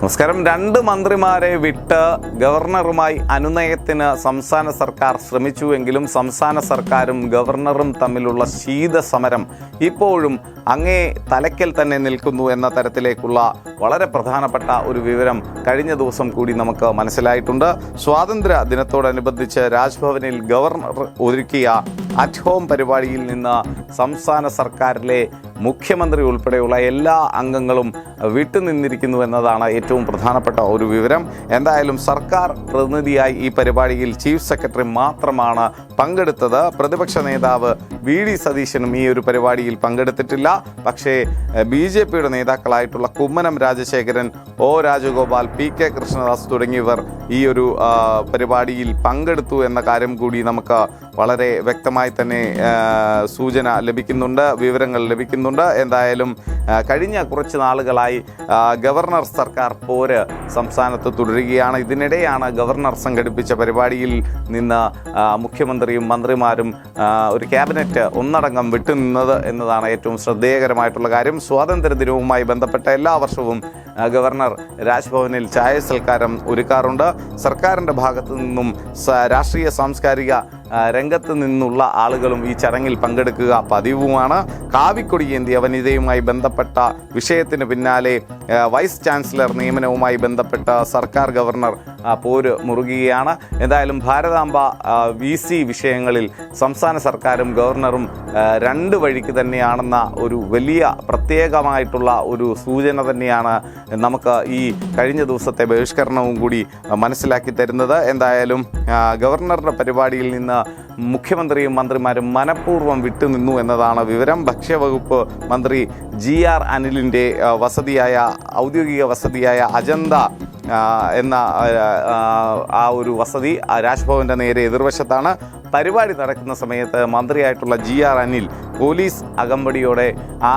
നമസ്കാരം. രണ്ട് മന്ത്രിമാരെ വിട്ട് ഗവർണറുമായി അനുനയത്തിന് സംസ്ഥാന സർക്കാർ ശ്രമിച്ചുവെങ്കിലും സംസ്ഥാന സർക്കാരും ഗവർണറും തമ്മിലുള്ള ശീതസമരം ഇപ്പോഴും അങ്ങേ തലയ്ക്കൽ തന്നെ നിൽക്കുന്നു എന്ന തരത്തിലേക്കുള്ള വളരെ പ്രധാനപ്പെട്ട ഒരു വിവരം കഴിഞ്ഞ ദിവസം കൂടി നമുക്ക് മനസ്സിലായിട്ടുണ്ട്. സ്വാതന്ത്ര്യ ദിനത്തോടനുബന്ധിച്ച് രാജ്ഭവനിൽ ഗവർണർ ഒരുക്കിയ അറ്റ് ഹോം പരിപാടിയിൽ നിന്ന് സംസ്ഥാന സർക്കാരിലെ മുഖ്യമന്ത്രി ഉൾപ്പെടെയുള്ള എല്ലാ അംഗങ്ങളും വിട്ടുനിന്നിരിക്കുന്നു എന്നതാണ് ഏറ്റവും പ്രധാനപ്പെട്ട ഒരു വിവരം. എന്തായാലും സർക്കാർ പ്രതിനിധിയായി ഈ പരിപാടിയിൽ ചീഫ് സെക്രട്ടറി മാത്രമാണ് പങ്കെടുത്തത്. പ്രതിപക്ഷ നേതാവ് വി ഡി സതീശനും ഈ ഒരു പരിപാടിയിൽ പങ്കെടുത്തിട്ടില്ല. പക്ഷേ ബി ജെ പിയുടെ നേതാക്കളായിട്ടുള്ള Kummanam Rajasekharan O Rajagopal P K Krishnadas തുടങ്ങിയവർ ഈ ഒരു പരിപാടിയിൽ പങ്കെടുത്തു എന്ന കാര്യം കൂടി നമുക്ക് വളരെ വ്യക്തമായി തന്നെ സൂചന ലഭിക്കുന്നുണ്ട് വിവരങ്ങൾ ലഭിക്കുന്നുണ്ട് എന്തായാലും കഴിഞ്ഞ കുറച്ച് നാളുകളായി ഗവർണർ സർക്കാർ പോര് സംസ്ഥാനത്ത് തുടരുകയാണ്. ഇതിനിടെയാണ് ഗവർണർ സംഘടിപ്പിച്ച പരിപാടിയിൽ നിന്ന് മുഖ്യമന്ത്രിയും മന്ത്രിമാരും ഒരു ക്യാബിനറ്റ് ഒന്നടങ്കം വിട്ടുനിന്നത് എന്നതാണ് ഏറ്റവും ശ്രദ്ധേയകരമായിട്ടുള്ള കാര്യം. സ്വാതന്ത്ര്യ ദിനവുമായി ബന്ധപ്പെട്ട എല്ലാ വർഷവും ഗവർണർ രാജ്ഭവനിൽ ചായ സൽക്കാരം ഒരുക്കാറുണ്ട്. സർക്കാരിന്റെ ഭാഗത്തു നിന്നും രാഷ്ട്രീയ സാംസ്കാരിക രംഗത്ത് നിന്നുള്ള ആളുകളും ഈ ചടങ്ങിൽ പങ്കെടുക്കുക പതിവുമാണ്. കാവിക്കൊടി ഏന്തിയ വനിതയുമായി ബന്ധപ്പെട്ട വിഷയത്തിന് പിന്നാലെ വൈസ് ചാൻസലർ നിയമനവുമായി ബന്ധപ്പെട്ട സർക്കാർ ഗവർണർ പോര് മുറുകുകയാണ്. എന്തായാലും ഭാരതാംബ വി സി വിഷയങ്ങളിൽ സംസ്ഥാന സർക്കാരും ഗവർണറും രണ്ട് വഴിക്ക് തന്നെയാണെന്ന ഒരു വലിയ പ്രത്യേകമായിട്ടുള്ള ഒരു സൂചന തന്നെയാണ് നമുക്ക് ഈ കഴിഞ്ഞ ദിവസത്തെ ബഹിഷ്കരണവും കൂടി മനസ്സിലാക്കി തരുന്നത്. എന്തായാലും ഗവർണറുടെ പരിപാടിയിൽ നിന്ന് മുഖ്യമന്ത്രിയും മന്ത്രിമാരും മനഃപൂർവം വിട്ടുനിന്നു എന്നതാണ് വിവരം. ഭക്ഷ്യവകുപ്പ് മന്ത്രി ജി ആർ അനിലിന്റെ വസതിയായ ഔദ്യോഗിക വസതിയായ അജന്ത എന്ന ആ, ഒരു വസതി രാജ്ഭവന്റെ നേരെ എതിർവശത്താണ്. പരിപാടി നടക്കുന്ന സമയത്ത് മന്ത്രിയായിട്ടുള്ള ജി ആർ അനിൽ പോലീസ് അകമ്പടിയോടെ ആ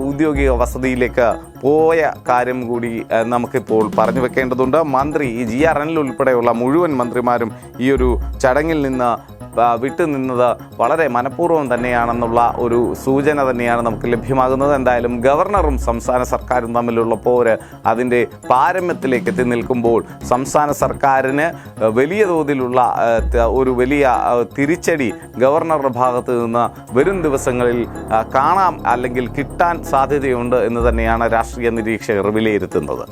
ഔദ്യോഗിക വസതിയിലേക്ക് പോയ കാര്യം കൂടി നമുക്കിപ്പോൾ പറഞ്ഞു വെക്കേണ്ടതുണ്ട്. മന്ത്രി ജി ആർ അനിൽ ഉൾപ്പെടെയുള്ള മുഴുവൻ മന്ത്രിമാരും ഈ ഒരു ചടങ്ങിൽ നിന്ന് വിട്ടുനിന്നത് വളരെ മനഃപൂർവം തന്നെയാണെന്നുള്ള ഒരു സൂചന തന്നെയാണ് നമുക്ക് ലഭ്യമാകുന്നത്. എന്തായാലും ഗവർണറും സംസ്ഥാന സർക്കാരും തമ്മിലുള്ള പോര് അതിന്റെ പാരമ്യത്തിലേക്ക് എത്തി നിൽക്കുമ്പോൾ സംസ്ഥാന സർക്കാരിന് വലിയ തോതിലുള്ള ഒരു വലിയ തിരിച്ചടി ഗവർണറുടെ ഭാഗത്ത് നിന്ന് വരും ദിവസങ്ങളിൽ കാണാം അല്ലെങ്കിൽ കിട്ടാൻ സാധ്യതയുണ്ട് എന്ന് തന്നെയാണ് രാഷ്ട്രീയ നിരീക്ഷകർ വിലയിരുത്തുന്നത്.